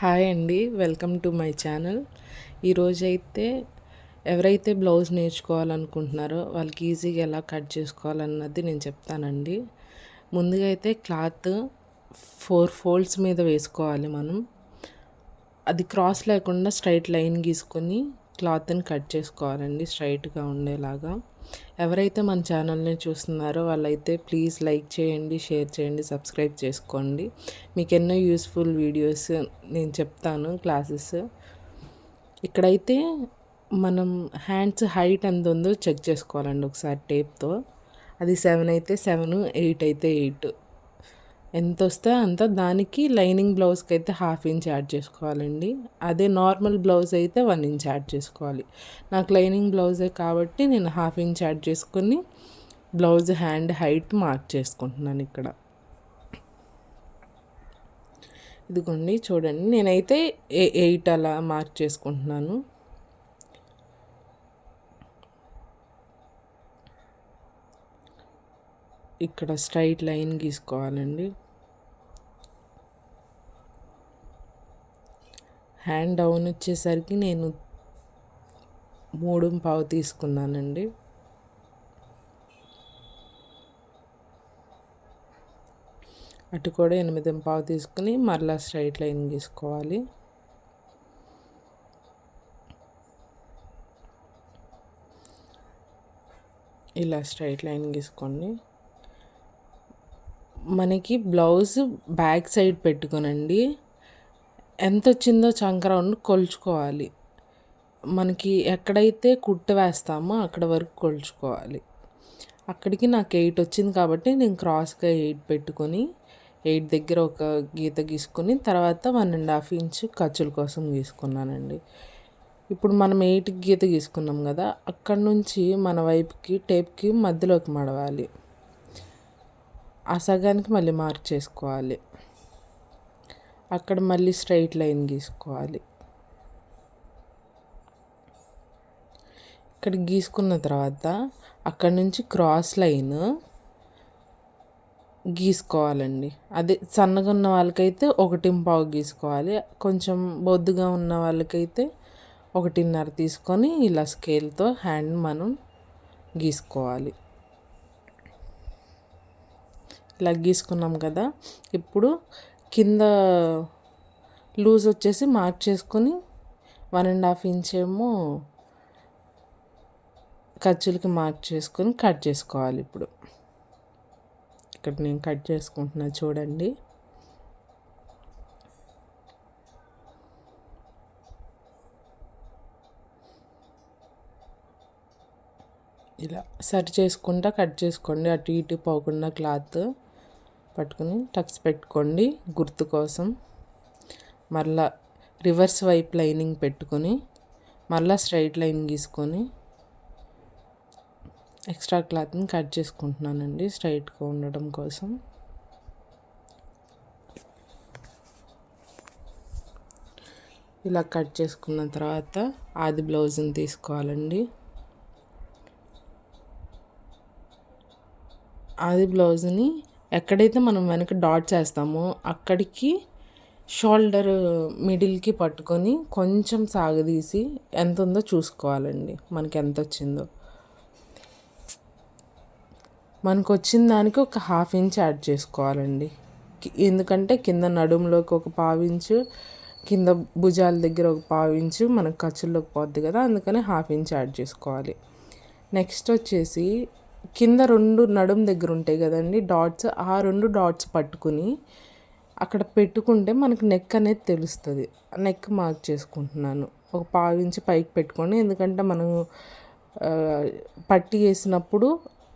Hi అండి welcome to my channel. ఈరోజైతే ఎవరైతే బ్లౌజ్ నేర్చుకోవాలనుకుంటున్నారో వాళ్ళకి ఈజీగా ఎలా కట్ చేసుకోవాలన్నది నేను చెప్తానండి. ముందుగా అయితే క్లాత్ ఫోర్ ఫోల్డ్స్ మీద వేసుకోవాలి మనం. అది క్రాస్ లేకుండా స్ట్రైట్ లైన్ గీసుకొని క్లాత్ని కట్ చేసుకోవాలండి స్ట్రైట్గా ఉండేలాగా. ఎవరైతే మన ఛానల్ని చూస్తున్నారో వాళ్ళైతే ప్లీజ్ లైక్ చేయండి షేర్ చేయండి సబ్స్క్రైబ్ చేసుకోండి. మీకు ఎన్నో యూస్ఫుల్ వీడియోస్ నేను చెప్తాను క్లాసెస్. ఇక్కడైతే మనం హ్యాండ్స్ హైట్ ఎంత ఉందో చెక్ చేసుకోవాలండి ఒకసారి టేప్తో. అది సెవెన్ అయితే సెవెన్ ఎయిట్ అయితే ఎయిట్. ఎంత వస్తే అంత దానికి లైనింగ్ బ్లౌజ్కి అయితే హాఫ్ ఇంచ్ యాడ్ చేసుకోవాలండి. అదే నార్మల్ బ్లౌజ్ అయితే వన్ ఇంచ్ యాడ్ చేసుకోవాలి. నాకు లైనింగ్ బ్లౌజే కాబట్టి నేను హాఫ్ ఇంచ్ యాడ్ చేసుకొని బ్లౌజ్ హ్యాండ్ హైట్ మార్క్ చేసుకుంటున్నాను ఇక్కడ. ఇదిగోండి చూడండి. నేనైతే ఎయిట్ అలా మార్క్ చేసుకుంటున్నాను. ఇక్కడ స్ట్రైట్ లైన్ గీసుకోవాలండి. హ్యాండ్ డౌన్ వచ్చేసరికి నేను మూడు పావు తీసుకున్నానండి. అటు కూడా ఎనిమిది పావు తీసుకుని మరలా స్ట్రైట్ లైన్ గీసుకోవాలి. ఇలా స్ట్రైట్ లైన్ గీసుకోండి. మనకి బ్లౌజ్ బ్యాక్ సైడ్ పెట్టుకోనండి. ఎంత వచ్చిందో చంకరౌండ్ కొలుచుకోవాలి. మనకి ఎక్కడైతే కుట్టు వేస్తామో అక్కడ వరకు కొలుచుకోవాలి. అక్కడికి నాకు ఎయిట్ వచ్చింది కాబట్టి నేను క్రాస్గా ఎయిట్ పెట్టుకొని ఎయిట్ దగ్గర ఒక గీత గీసుకొని తర్వాత వన్ అండ్ హాఫ్ ఇంచ్ ఖర్చుల కోసం గీసుకున్నానండి. ఇప్పుడు మనం ఎయిట్ గీత గీసుకున్నాం కదా అక్కడ నుంచి మన వైపుకి టేప్కి మధ్యలోకి మడవాలి. ఆ సగానికి మళ్ళీ మార్క్ చేసుకోవాలి అక్కడ మళ్ళీ స్ట్రైట్ లైన్ గీసుకోవాలి. ఇక్కడ గీసుకున్న తర్వాత అక్కడ నుంచి క్రాస్ లైన్ గీసుకోవాలండి. అదే సన్నగా ఉన్న వాళ్ళకైతే ఒకటి పావు గీసుకోవాలి. కొంచెం బొద్దుగా ఉన్న వాళ్ళకైతే ఒకటిన్నర తీసుకొని ఇలా స్కేల్తో హ్యాండ్ మనం గీసుకోవాలి. లగ్గీసుకున్నాం కదా. ఇప్పుడు కింద లూజ్ వచ్చేసి మార్క్ చేసుకొని వన్ అండ్ హాఫ్ ఇంచ్ ఏమో ఖర్చులకి మార్క్ చేసుకొని కట్ చేసుకోవాలి ఇప్పుడు. ఇక్కడ నేను కట్ చేసుకుంటున్నా చూడండి. ఇలా సరి చేసుకుంటా కట్ చేసుకోండి. అటు ఇటు పోకుండా క్లాత్. పట్టుకుని టక్స్ పెట్టుకోండి గుర్తు కోసం. మరలా రివర్స్ వైపు లైనింగ్ పెట్టుకొని మరలా స్ట్రైట్ లైన్ గీసుకొని ఎక్స్ట్రా క్లాత్ని కట్ చేసుకుంటున్నానండి స్ట్రైట్గా ఉండడం కోసం. ఇలా కట్ చేసుకున్న తర్వాత ఆది బ్లౌజ్ని తీసుకోవాలండి. ఆది బ్లౌజ్ని ఎక్కడైతే మనం వెనక డాట్ చేస్తామో అక్కడికి షోల్డర్ మిడిల్కి పట్టుకొని కొంచెం సాగదీసి ఎంత ఉందో చూసుకోవాలండి. మనకి ఎంత వచ్చిందో మనకు వచ్చిన దానికి ఒక హాఫ్ ఇంచ్ యాడ్ చేసుకోవాలండి. ఎందుకంటే కింద నడుములోకి ఒక పావించు కింద భుజాల దగ్గర ఒక పావించు మనకు ఖర్చుల్లోకి పోద్ది కదా అందుకని హాఫ్ ఇంచ్ యాడ్ చేసుకోవాలి. నెక్స్ట్ వచ్చేసి కింద రెండు నడుం దగ్గర ఉంటాయి కదండి డాట్స్ ఆ రెండు డాట్స్ పట్టుకుని అక్కడ పెట్టుకుంటే మనకు నెక్ అనేది తెలుస్తుంది. నెక్ మార్క్ చేసుకుంటున్నాను. ఒక పావించి పైకి పెట్టుకోండి ఎందుకంటే మనం పట్టి వేసినప్పుడు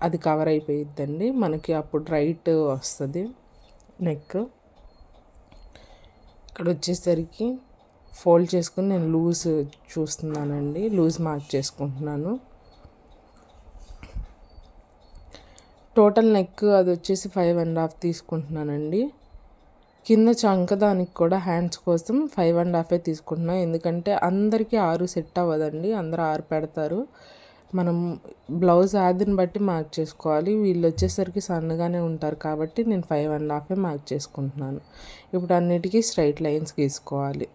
అది కవర్ అయిపోయిద్దండి. మనకి అప్పుడు రైట్ వస్తుంది నెక్ ఇక్కడ వచ్చేసరికి ఫోల్డ్ చేసుకుని నేను లూజ్ చూస్తున్నానండి. లూజ్ మార్క్ చేసుకుంటున్నాను. టోటల్ నెక్ అది వచ్చేసి ఫైవ్ అండ్ హాఫ్ తీసుకుంటున్నానండి. కింద చంక దానికి కూడా హ్యాండ్స్ కోసం ఫైవ్ అండ్ హాఫే తీసుకుంటున్నాను ఎందుకంటే అందరికీ ఆరు సెట్ అవ్వదండి అందరూ ఆరు పెడతారు. మనం బ్లౌజ్ యాదిని బట్టి మార్క్ చేసుకోవాలి. వీళ్ళు వచ్చేసరికి సన్నగానే ఉంటారు కాబట్టి నేను ఫైవ్ అండ్ హాఫే మార్క్ చేసుకుంటున్నాను. ఇప్పుడు అన్నిటికీ స్ట్రైట్ లైన్స్ గీసుకోవాలి.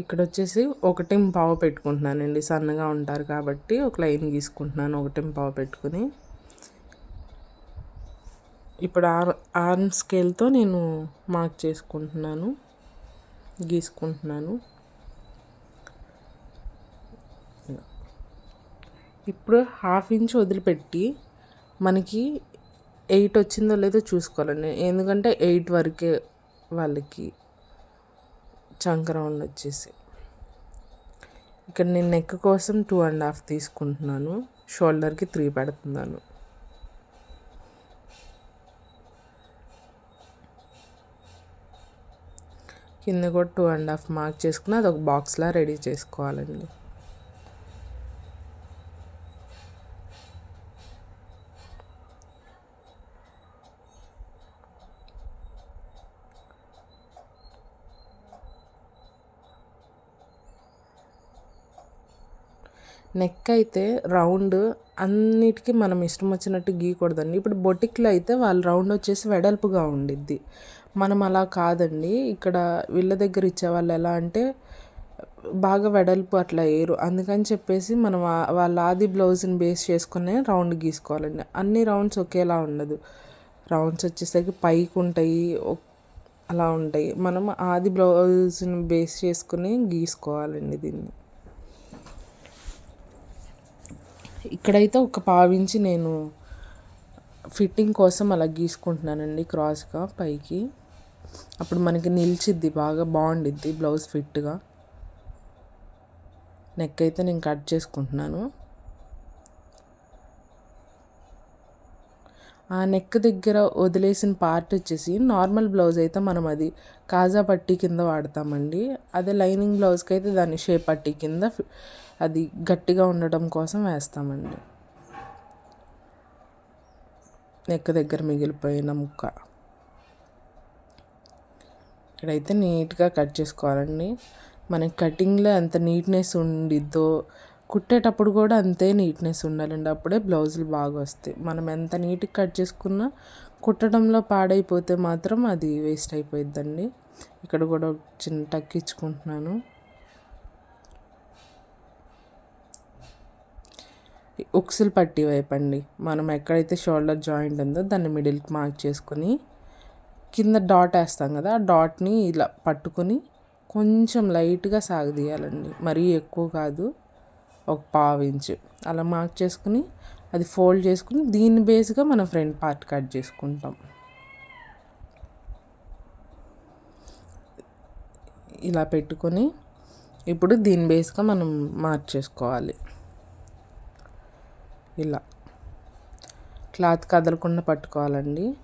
ఇక్కడ వచ్చేసి ఒకటి పావు పెట్టుకుంటున్నానండి. సన్నగా ఉంటారు కాబట్టి ఒక లైన్ గీసుకుంటున్నాను ఒకటి పావు పెట్టుకుని. ఇప్పుడు ఆర్ ఆర్మ్ స్కేల్తో నేను మార్క్ చేసుకుంటున్నాను గీసుకుంటున్నాను. ఇప్పుడు హాఫ్ ఇంచ్ వదిలిపెట్టి మనకి ఎయిట్ వచ్చిందో లేదో చూసుకోవాలండి. ఎందుకంటే ఎయిట్ వరకే వాళ్ళకి చంక రౌండ్ వచ్చేసి. ఇక్కడ నేను నెక్ కోసం టూ అండ్ హాఫ్ తీసుకుంటున్నాను. షోల్డర్కి త్రీ పెడుతున్నాను. కింద కూడా టూ అండ్ హాఫ్ మార్క్ చేసుకుని అది ఒక బాక్స్లా రెడీ చేసుకోవాలండి. నెక్ అయితే రౌండ్ అన్నిటికీ మనం ఇష్టం వచ్చినట్టు గీయకూడదండి. ఇప్పుడు బొటిక్లో అయితే వాళ్ళు రౌండ్ వచ్చేసి వెడల్పుగా ఉండిద్ది. మనం అలా కాదండి. ఇక్కడ వీళ్ళ దగ్గర ఇచ్చే వాళ్ళు ఎలా అంటే బాగా వెడల్పు అట్లా వేయరు అందుకని చెప్పేసి మనం వాళ్ళ ఆది బ్లౌజ్ని బేస్ చేసుకునే రౌండ్ గీసుకోవాలండి. అన్ని రౌండ్స్ ఒకేలా ఉండదు. రౌండ్స్ వచ్చేసరికి పైకి ఉంటాయి అలా ఉంటాయి. మనం ఆది బ్లౌజ్ని బేస్ చేసుకుని గీసుకోవాలండి దీన్ని. ఇక్కడైతే ఒక పావించి నేను ఫిట్టింగ్ కోసం అలా గీసుకుంటున్నానండి క్రాస్గా పైకి. అప్పుడు మనకి నిలిచిద్ది బాగా బాగుండిద్ది బ్లౌజ్ ఫిట్గా. నెక్ అయితే నేను కట్ చేసుకుంటున్నాను. ఆ నెక్ దగ్గర వదిలేసిన పార్ట్ వచ్చేసి నార్మల్ బ్లౌజ్ అయితే మనం అది కాజా పట్టీ కింద వాడతామండి. అదే లైనింగ్ బ్లౌజ్కి అయితే దాని షేప్ పట్టీ కింద అది గట్టిగా ఉండడం కోసం వేస్తామండి. నెక్ దగ్గర మిగిలిపోయిన ముక్క. ఇక్కడైతే నీట్గా కట్ చేసుకోవాలండి. మనకి కటింగ్లో ఎంత నీట్నెస్ ఉండిద్దో కుట్టేటప్పుడు కూడా అంతే నీట్నెస్ ఉండాలండి. అప్పుడే బ్లౌజులు బాగా వస్తాయి. మనం ఎంత నీట్గా కట్ చేసుకున్నా కుట్టడంలో పాడైపోతే మాత్రం అది వేస్ట్ అయిపోయిద్దండి. ఇక్కడ కూడా చిన్న టక్కించుకుంటున్నాను ఉక్సులు పట్టి వైపండి. మనం ఎక్కడైతే షోల్డర్ జాయింట్ ఉందో దాన్ని మిడిల్కి మార్క్ చేసుకొని కింద డాట్ వేస్తాం కదా ఆ డాట్ని ఇలా పట్టుకొని కొంచెం లైట్గా సాగదీయాలండి. మరీ ఎక్కువ కాదు. ఒక పావు ఇంచు. అలా మార్క్ చేసుకుని అది ఫోల్డ్ చేసుకుని దీని బేస్గా మనం ఫ్రంట్ పార్ట్ కట్ చేసుకుంటాం. ఇలా పెట్టుకొని ఇప్పుడు దీని బేస్గా మనం మార్చేసుకోవాలి ఇలా. క్లాత్ కదలకుండా పట్టుకోవాలండి.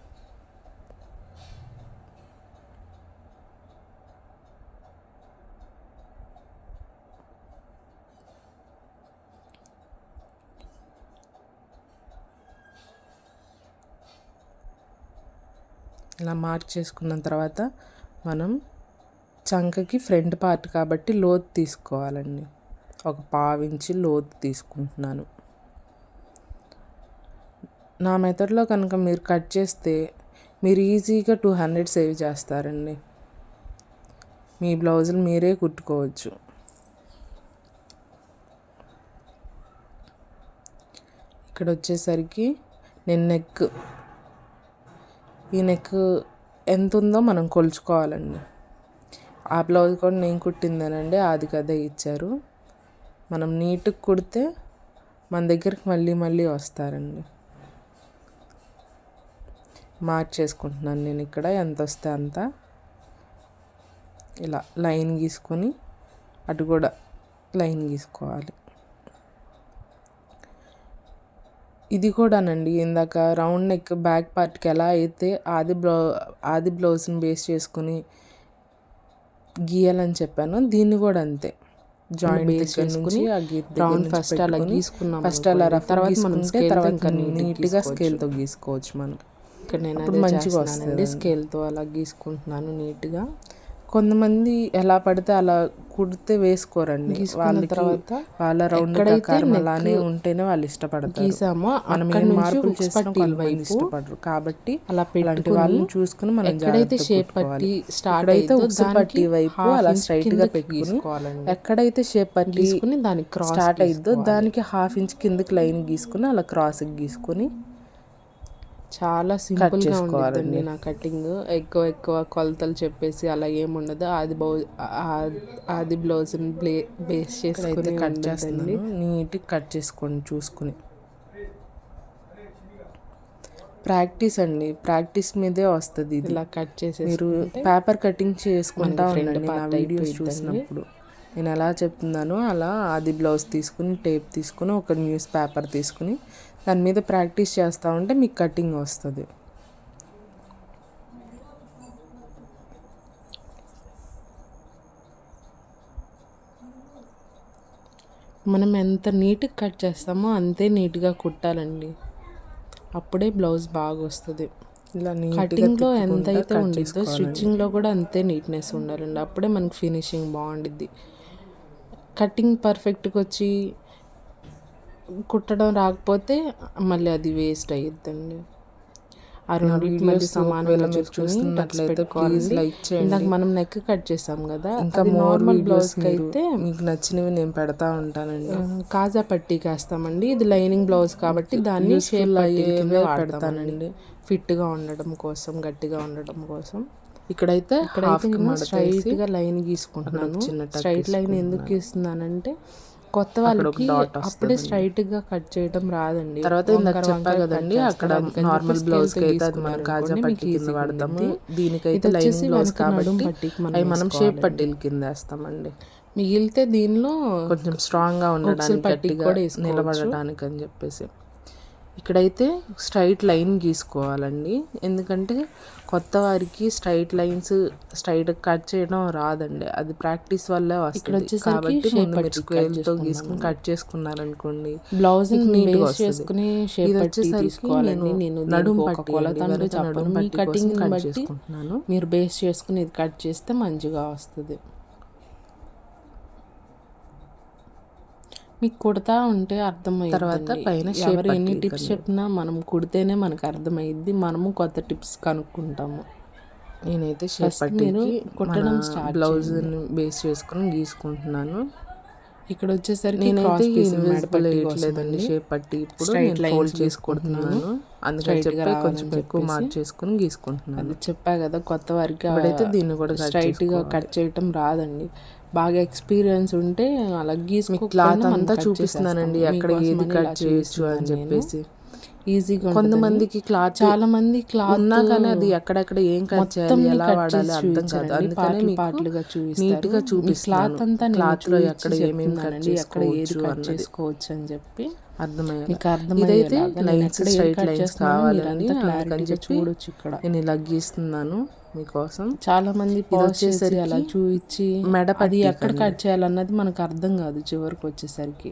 ఇలా మార్క్ చేసుకున్న తర్వాత మనం చంకకి ఫ్రంట్ పార్ట్ కాబట్టి లోతు తీసుకోవాలండి. ఒక పావించి లోతు తీసుకుంటున్నాను. నా మెథడ్లో కనుక మీరు కట్ చేస్తే మీరు ఈజీగా టూ హండ్రెడ్ సేవ్ చేస్తారండి. మీ బ్లౌజులు మీరే కుట్టుకోవచ్చు. ఇక్కడ వచ్చేసరికి నేను నెక్ ఈ నెక్ ఎంత ఉందో మనం కొలుచుకోవాలండి. ఆ బ్లౌజ్ కూడా నేను కుట్టిందేనండి అది కదే ఇచ్చారు. మనం నీట్గా కుడితే మన దగ్గరికి మళ్ళీ మళ్ళీ వస్తారండి. మార్చేసుకుంటున్నాను నేను ఇక్కడ ఎంత వస్తే అంత. ఇలా లైన్ గీసుకొని అటు కూడా లైన్ గీసుకోవాలి. ఇది కూడానండి. ఇందాక రౌండ్ నెక్ బ్యాక్ పార్ట్కి ఎలా అయితే ఆది బ్లౌ ఆది బ్లౌజ్ని బేస్ చేసుకుని గీయాలని చెప్పాను దీన్ని కూడా అంతే. జాయింట్ బేస్ చేసుకుని రౌండ్ ఫస్ట్ అలా గీసుకున్నాం ఫస్ట్ అలా తర్వాత మనం తర్వాత నీట్గా స్కేల్తో గీసుకోవచ్చు. మనం. ఇక్కడ నేను మంచిగా చేస్తున్నానండి. స్కేల్తో అలా గీసుకుంటున్నాను నీట్గా. కొంతమంది ఎలా పడితే అలా కుడితే వేసుకోరండి. వాళ్ళ తర్వాత వాళ్ళ రౌండ్ ప్రకారం అలానే ఉంటేనే వాళ్ళు ఇష్టపడతారు. గీసామో మనం ఏం మార్పులు ఇష్టపడరు. కాబట్టి అలా పెట్టుకుని వాళ్ళని చూసుకుని మనం ఎక్కడైతే షేప్. పట్టి స్టార్ట్ అయితే పట్టి వైపు అలా స్ట్రైట్గా పెట్టుకుని గీసుకోవాలండి ఎక్కడైతే షేప్ పట్టి గీసుకుని దానికి క్రాస్ స్టార్ట్ అయిద్దో దానికి హాఫ్ ఇంచ్ కిందకి లైన్ గీసుకుని అలా క్రాస్ గీసుకుని చాలా సింపుల్గా చేసుకోవాలండి. ఉంటుందండి నా కటింగ్. ఎక్కువ ఎక్కువ కొలతలు చెప్పేసి అలా ఏముండదు అది బ్లౌజ్ అది బ్లౌజ్ బ్లే బేస్ చేసుకుని కట్ చేస్తున్నాను. నీట్గా కట్ చేసుకోండి చూసుకుని. ప్రాక్టీస్ అండి. ప్రాక్టీస్ మీదే వస్తుంది ఇది. ఇలా కట్ చేసి మీరు పేపర్ కటింగ్ చేసుకుంటా ఉండండి నా వీడియోస్. చూసినప్పుడు. నేను ఎలా చెప్తున్నానో అలా అది బ్లౌజ్ తీసుకుని టేప్ తీసుకుని ఒక న్యూస్ పేపర్ తీసుకుని దాని మీద ప్రాక్టీస్ చేస్తూ ఉంటే మీకు కటింగ్ వస్తుంది. మనం ఎంత నీట్గా కట్ చేస్తామో అంతే నీట్గా కుట్టాలండి. అప్పుడే బ్లౌజ్ బాగా వస్తుంది. ఇలా కటింగ్లో ఎంత అయితే ఉండిద్దో స్టిచ్చింగ్లో కూడా అంతే నీట్నెస్ ఉండాలండి. అప్పుడే మనకి ఫినిషింగ్ బాగుండిద్ది. కటింగ్ పర్ఫెక్ట్గా వచ్చి కుట్టడం రాకపోతే మళ్ళీ అది వేస్ట్ అయ్యిద్దండి ఆ రెండింటి మధ్య సమానంగా చూస్తున్నట్లయితే ప్లీజ్ లైక్ చేయండి. ఇందాక మనం నెక్ కట్ చేసాం కదా ఇంకా నార్మల్ బ్లౌజ్ బ్లౌజ్కి అయితే మీకు నచ్చినవి నేను పెడతా ఉంటానండి. కాజా పట్టీకి వేస్తామండి ఇది లైనింగ్ బ్లౌజ్ కాబట్టి దాన్ని షేప్ అయ్యేవే పెడతానండి ఫిట్గా ఉండడం కోసం గట్టిగా ఉండడం కోసం. ఇక్కడైతే ఇక్కడైతే హాఫ్ నేను స్ట్రైట్గా లైన్ గీసుకుంటున్నాను. స్ట్రైట్ లైన్ ఎందుకు గీస్తున్నానంటే కొత్త వాళ్ళకి అప్పుడే స్ట్రైట్గా కట్ చేయడం రాదండి తర్వాత ఇందాక చెప్పా కదండి అక్కడ నార్మల్ బ్లౌజ్ అయితే అది మనం కాజా పట్టి కింద వాడతాము. దీనికైతే లైనింగ్ బ్లౌజ్ కాబట్టి అవి మనం షేప్. పట్టీల కింద వేస్తామండి మిగిలితే దీనిలో కొంచెం స్ట్రాంగ్గా ఉండడానికి గట్టిగా వేసుకోవచ్చు. నిలబడటానికి అని చెప్పేసి ఇక్కడైతే స్ట్రైట్ లైన్ గీసుకోవాలండి. ఎందుకంటే కొత్త వారికి స్ట్రైట్ లైన్స్ స్ట్రైట్ కట్ చేయడం రాదండి. అది ప్రాక్టీస్ వల్లే వస్తుంది. కాబట్టి ముందు. గీసుకుని కట్ చేసుకున్నారనుకోండి బ్లౌజ్. చేసుకుని షేప్ వచ్చేసరికి నేను పట్టి కటింగ్ కట్ చేసుకుంటున్నాను. మీరు బేస్ చేసుకుని ఇది కట్ చేస్తే మంచిగా వస్తుంది. మీకు కుడతా ఉంటే అర్థమయ్యింది తర్వాత పైన ఎవరు ఎన్ని టిప్స్ చెప్పినా మనం కుడితేనే మనకు అర్థమైద్ది మనము కొత్త టిప్స్ కనుక్కుంటాము. నేనైతే షేప్ మీరు కుట్టడం start బ్లౌజ్ బేస్ చేసుకుని గీసుకుంటున్నాను. ఇక్కడ వచ్చేసరికి నేనైతే ఇన్విజిబుల్ వేయట్లేదండి. షేప్ పట్టి ఇప్పుడు నేను ఫోల్డ్ చేసుకుంటున్నాను. అందుకని చెప్పి కొంచెం ఎక్కువ మార్క్ చేసుకుని గీసుకుంటున్నాను. అది చెప్పా కదా కొత్త వారికి ఇప్పుడైతే దీన్ని కూడా cut స్ట్రైట్గా కట్ చేయటం రాదండి. బాగా ఎక్స్పీరియన్స్ ఉంటే అలా గీసుకో క్లాత్ అంతా చూపిస్తున్నానండి ఎక్కడ ఏది కట్ చేయొచ్చు అని చెప్పేసి. ఈజీగా కొంతమందికి క్లాత్ చాలా మంది క్లాత్ ఉన్నా కానీ అది ఎక్కడెక్కడ ఏం కట్ చేయాలి ఎలా వాడాలి అర్థం కాదు. అందుకనే మీకు పార్ట్లుగా చూపిస్తారు. నీట్గా క్లాత్ చూపిస్తున్నాను అంతా క్లాత్లో ఎక్కడ ఏమేమి కట్ ఎక్కడ ఏది కట్ చేసుకోవచ్చు అని చెప్పి ఇదైతే లైన్స్ స్ట్రైట్ లైన్స్ అందుకని క్లారిటీగా చూడొచ్చు ఇక్కడ. నేను ఇలా గీస్తున్నాను మీకోసం. చాలా మంది వచ్చేసరికి అలా చూపించి మెడ అది ఎక్కడ కట్ చేయాలన్నది మనకు అర్థం కాదు చివరికి వచ్చేసరికి.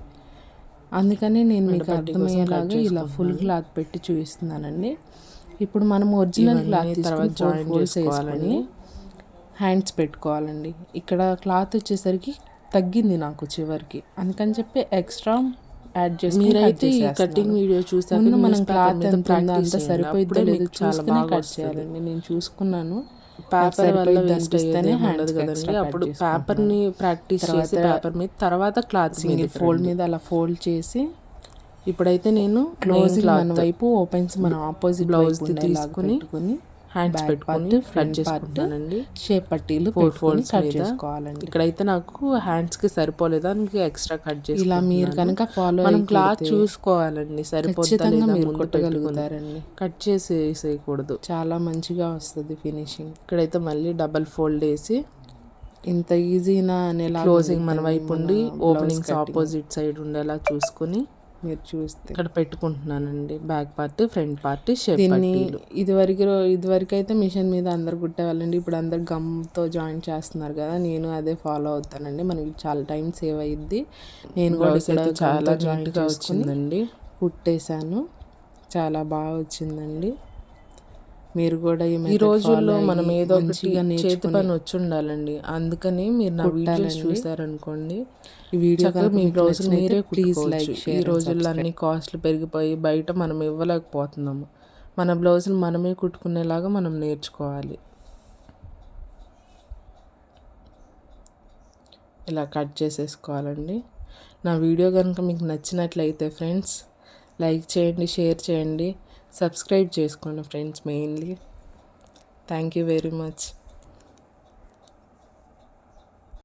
అందుకని నేను మీకు అర్థమయ్యేలాగా ఇలా ఫుల్ క్లాత్ పెట్టి చూపిస్తున్నానండి. ఇప్పుడు మనం ఒరిజినల్ క్లాత్ తర్వాత జాయిన్ చేసుకోవాలని హ్యాండ్స్ పెట్టుకోవాలండి. ఇక్కడ క్లాత్ వచ్చేసరికి తగ్గింది నాకు చివరికి. అందుకని చెప్పి ఎక్స్ట్రా యాడ్ చేసి మీరైతే ఈ కటింగ్ వీడియో చూసాక మనం క్లాత్ ఎంత ఉందో అంత. సరిపోయిద్దో లేదో చూసుకునే కట్. చేయాలండి. నేను చూసుకున్నాను. పేపర్ వల్ల ఉండదు కి కదండి. అప్పుడు cut పేపర్ని ప్రాక్టీస్ చేసి పేపర్ మీద తర్వాత క్లాత్ సింగిల్ ఫోల్డ్ మీద అలా ఫోల్డ్ చేసి ఇప్పుడైతే నేను క్లోజింగ్ మన వైపు ఓపెన్స్ మన ఆపోజిట్ బ్లౌజ్ తీసుకుని హ్యాండ్స్ పెట్టుకుని front చేసుకుంటానండి. షేప్ పట్టీలు ఫోర్ ఫోల్డ్స్ కట్ చేసుకోవాలండి. ఇక్కడైతే నాకు హ్యాండ్స్కి సరిపోలేదు? అందుకే ఎక్స్ట్రా కట్ చేసి ఇలా మీరు కనుక ఫాలో మనం క్లాత్ చూసుకోవాలండి. సరిపోతుందా మీరు కొట్టగలుగుతారండి. కట్ చేసి వేసేయకూడదు చాలా మంచిగా వస్తుంది ఫినిషింగ్ ఇక్కడైతే మళ్ళీ డబల్ ఫోల్డ్ వేసి ఇంత ఈజీనా అనేలా క్లోజింగ్ మన వైపు ఉండి ఓపెనింగ్స్ ఆపోజిట్ సైడ్ ఉండేలా చూసుకుని మీరు చూస్తే. ఇక్కడ పెట్టుకుంటున్నానండి. Back part front part shape దీన్ని ఇదివరకు ఇదివరకు అయితే మిషన్ మీద అందరు కుట్టేవాళ్ళండి ఇప్పుడు అందరు గమ్తో జాయిన్ చేస్తున్నారు కదా నేను అదే ఫాలో అవుతానండి. మనకి చాలా టైం సేవ్ అయ్యిద్ది నేను కూడా ఇక్కడ చాలా జాయిన్ నీట్గా వచ్చిందండి. కుట్టేశాను. చాలా బాగా వచ్చిందండి. మీరు కూడా ఈ రోజుల్లో మనం ఏదో మంచిగా చేతి పని వచ్చి ఉండాలండి అందుకని మీరు నా వీడియోస్. చూసారనుకోండి ఈ వీడియో మీ నచ్చినైతే మీరే like, share ఈ రోజుల్లో అన్ని కాస్ట్లు పెరిగిపోయి బయట మనం ఇవ్వలేకపోతున్నాము. మన బ్లౌజులు మనమే కుట్టుకునేలాగా మనం నేర్చుకోవాలి. ఇలా కట్ చేసేసుకోవాలండి. నా వీడియో కనుక మీకు నచ్చినట్లయితే ఫ్రెండ్స్ లైక్ చేయండి షేర్ చేయండి. సబ్స్క్రైబ్ చేసుకోండి friends mainly. Thank you very much.